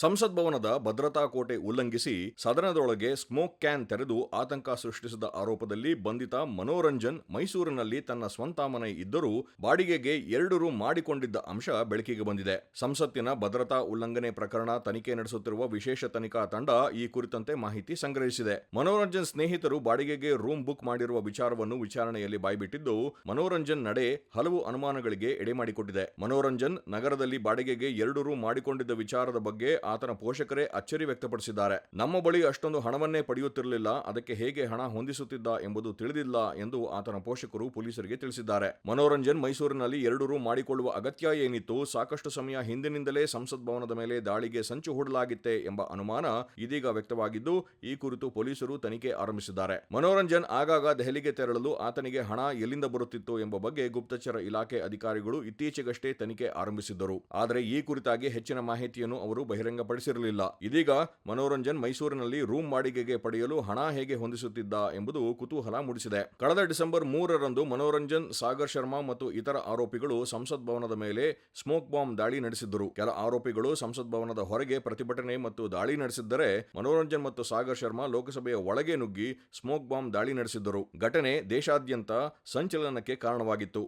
ಸಂಸತ್ ಭವನದ ಭದ್ರತಾ ಕೋಟೆ ಉಲ್ಲಂಘಿಸಿ ಸದನದೊಳಗೆ ಸ್ಮೋಕ್ ಕ್ಯಾನ್ ತೆರೆದು ಆತಂಕ ಸೃಷ್ಟಿಸಿದ ಆರೋಪದಲ್ಲಿ ಬಂಧಿತ ಮನೋರಂಜನ್ ಮೈಸೂರಿನಲ್ಲಿ ತನ್ನ ಸ್ವಂತ ಮನೆ ಇದ್ದರೂ ಬಾಡಿಗೆಗೆ ಎರಡು ರೂಮ್ ಮಾಡಿಕೊಂಡಿದ್ದ ಅಂಶ ಬೆಳಕಿಗೆ ಬಂದಿದೆ. ಸಂಸತ್ತಿನ ಭದ್ರತಾ ಉಲ್ಲಂಘನೆ ಪ್ರಕರಣ ತನಿಖೆ ನಡೆಸುತ್ತಿರುವ ವಿಶೇಷ ತನಿಖಾ ತಂಡ ಈ ಕುರಿತಂತೆ ಮಾಹಿತಿ ಸಂಗ್ರಹಿಸಿದೆ. ಮನೋರಂಜನ್ ಸ್ನೇಹಿತರು ಬಾಡಿಗೆಗೆ ರೂಮ್ ಬುಕ್ ಮಾಡಿರುವ ವಿಚಾರವನ್ನು ವಿಚಾರಣೆಯಲ್ಲಿ ಬಾಯ್ಬಿಟ್ಟಿದ್ದು, ಮನೋರಂಜನ್ ನಡೆ ಹಲವು ಅನುಮಾನಗಳಿಗೆ ಎಡೆಮಾಡಿಕೊಟ್ಟಿದೆ. ಮನೋರಂಜನ್ ನಗರದಲ್ಲಿ ಬಾಡಿಗೆಗೆ ಎರಡು ರೂಮ್ ಮಾಡಿಕೊಂಡಿದ್ದ ವಿಚಾರದ ಬಗ್ಗೆ ಆತನ ಪೋಷಕರೇ ಅಚ್ಚರಿ ವ್ಯಕ್ತಪಡಿಸಿದ್ದಾರೆ. ನಮ್ಮ ಬಳಿ ಅಷ್ಟೊಂದು ಹಣವನ್ನೇ ಪಡೆಯುತ್ತಿರಲಿಲ್ಲ, ಅದಕ್ಕೆ ಹೇಗೆ ಹಣ ಹೊಂದಿಸುತ್ತಿದ್ದ ಎಂಬುದು ತಿಳಿದಿಲ್ಲ ಎಂದು ಆತನ ಪೋಷಕರು ಪೊಲೀಸರಿಗೆ ತಿಳಿಸಿದ್ದಾರೆ. ಮನೋರಂಜನ್ ಮೈಸೂರಿನಲ್ಲಿ ಎರಡು ಮಾಡಿಕೊಳ್ಳುವ ಅಗತ್ಯ ಏನಿತ್ತು, ಸಾಕಷ್ಟು ಸಮಯ ಹಿಂದಿನಿಂದಲೇ ಸಂಸತ್ ಭವನದ ಮೇಲೆ ದಾಳಿಗೆ ಸಂಚು ಹೂಡಲಾಗಿತ್ತೆ ಎಂಬ ಅನುಮಾನ ಇದೀಗ ವ್ಯಕ್ತವಾಗಿದ್ದು, ಈ ಕುರಿತು ಪೊಲೀಸರು ತನಿಖೆ ಆರಂಭಿಸಿದ್ದಾರೆ. ಮನೋರಂಜನ್ ಆಗಾಗ ದೆಹಲಿಗೆ ತೆರಳಲು ಆತನಿಗೆ ಹಣ ಎಲ್ಲಿಂದ ಬರುತ್ತಿತ್ತು ಎಂಬ ಬಗ್ಗೆ ಗುಪ್ತಚರ ಇಲಾಖೆ ಅಧಿಕಾರಿಗಳು ಇತ್ತೀಚೆಗಷ್ಟೇ ತನಿಖೆ ಆರಂಭಿಸಿದ್ದರು. ಆದರೆ ಈ ಕುರಿತಾಗಿ ಹೆಚ್ಚಿನ ಮಾಹಿತಿಯನ್ನು ಅವರು ಬಹಿರಂಗಪಡಿಸಿರಲಿಲ್ಲ ಇದೀಗ ಮನೋರಂಜನ್ ಮೈಸೂರಿನಲ್ಲಿ ರೂಮ್ ಮಾಡಿಗೆಗೆ ಪಡೆಯಲು ಹಣ ಹೇಗೆ ಹೊಂದಿಸುತ್ತಿದ್ದ ಎಂಬುದು ಕುತೂಹಲ ಮೂಡಿಸಿದೆ. ಕಳೆದ ಡಿಸೆಂಬರ್ ಮೂರರಂದು ಮನೋರಂಜನ್, ಸಾಗರ್ ಶರ್ಮಾ ಮತ್ತು ಇತರ ಆರೋಪಿಗಳು ಸಂಸತ್ ಭವನದ ಮೇಲೆ ಸ್ಮೋಕ್ ಬಾಂಬ್ ದಾಳಿ ನಡೆಸಿದ್ದರು. ಕೆಲ ಆರೋಪಿಗಳು ಸಂಸತ್ ಭವನದ ಹೊರಗೆ ಪ್ರತಿಭಟನೆ ಮತ್ತು ದಾಳಿ ನಡೆಸಿದ್ದರೆ ಮನೋರಂಜನ್ ಮತ್ತು ಸಾಗರ್ ಶರ್ಮಾ ಲೋಕಸಭೆಯ ಒಳಗೆ ನುಗ್ಗಿ ಸ್ಮೋಕ್ ಬಾಂಬ್ ದಾಳಿ ನಡೆಸಿದ್ದರು. ಘಟನೆ ದೇಶಾದ್ಯಂತ ಸಂಚಲನಕ್ಕೆ ಕಾರಣವಾಗಿತ್ತು.